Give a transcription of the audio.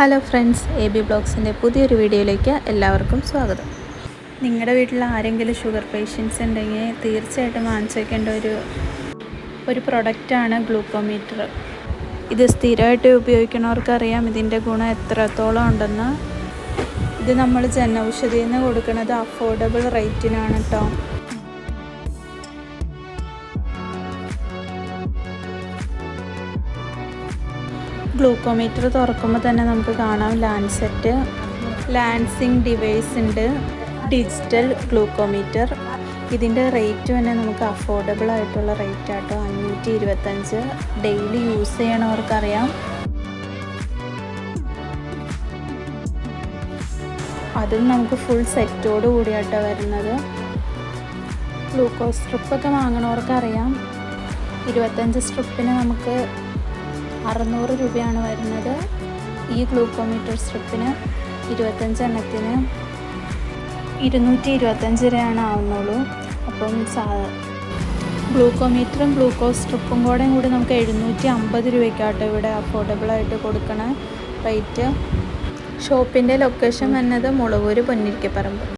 Hello friends A B ബ്ലോഗ്സിന്റെ പുതിയൊരു വീഡിയോയിലേക്ക് എല്ലാവർക്കും സ്വാഗതം. നിങ്ങളുടെ വീട്ടിൽ ആരെങ്കിലും ഷുഗർ പേഷ്യൻസ് ഉണ്ടെങ്കിൽ തീർച്ചയായിട്ടും വാങ്ങിച്ചേക്കേണ്ട ഒരു ഒരു പ്രൊഡക്റ്റാണ് ഗ്ലൂക്കോമീറ്റർ. ഇത് സ്ഥിരമായിട്ട് ഉപയോഗിക്കുന്നവർക്കറിയാം ഇതിന്റെ ഗുണം എത്രത്തോളം ഉണ്ടെന്ന്. ഇത് നമ്മൾ ജന ഔഷധിയിൽ നിന്ന് കൊടുക്കുന്നത് അഫോർഡബിൾ റേറ്റിനാണ് കേട്ടോ ഗ്ലൂക്കോമീറ്റർ തുറക്കുമ്പോൾ തന്നെ നമുക്ക് കാണാം ലാൻസെറ്റ് ലാൻസിങ് ഡിവൈസ് ഉണ്ട്. ഡിജിറ്റൽ ഗ്ലൂക്കോമീറ്റർ ഇതിന്റെ റേറ്റ് തന്നെ നമുക്ക് അഫോർഡബിൾ ആയിട്ടുള്ള റേറ്റ് ആട്ടോ. അഞ്ഞൂറ്റി ഇരുപത്തഞ്ച് ഡെയിലി യൂസ് ചെയ്യണവർക്കറിയാം. അതും നമുക്ക് ഫുൾ സെറ്റോട് കൂടിയാട്ടോ വരുന്നത്. ഗ്ലൂക്കോസ് സ്ട്രിപ്പൊക്കെ വാങ്ങണവർക്കറിയാം. ഇരുപത്തഞ്ച് സ്ട്രിപ്പിന് നമുക്ക് അറുന്നൂറ് രൂപയാണ് വരുന്നത്. ഈ ഗ്ലൂക്കോമീറ്റർ സ്ട്രിപ്പിന് ഇരുപത്തഞ്ച് എണ്ണത്തിന് ഇരുന്നൂറ്റി ഇരുപത്തഞ്ച് രൂപയാണ് ആവുന്നുള്ളൂ. അപ്പം സാ ഗ്ലൂക്കോമീറ്ററും ഗ്ലൂക്കോസ് സ്ട്രിപ്പും കൂടെ കൂടി നമുക്ക് എഴുന്നൂറ്റി അമ്പത് രൂപയ്ക്കാട്ടോ ഇവിടെ അഫോർഡബിളായിട്ട് കൊടുക്കണ റേറ്റ്. ഷോപ്പിന്റെ ലൊക്കേഷൻ വന്നത് മുളകൂര് പൊന്നിരിക്കപ്പറമ്പ്.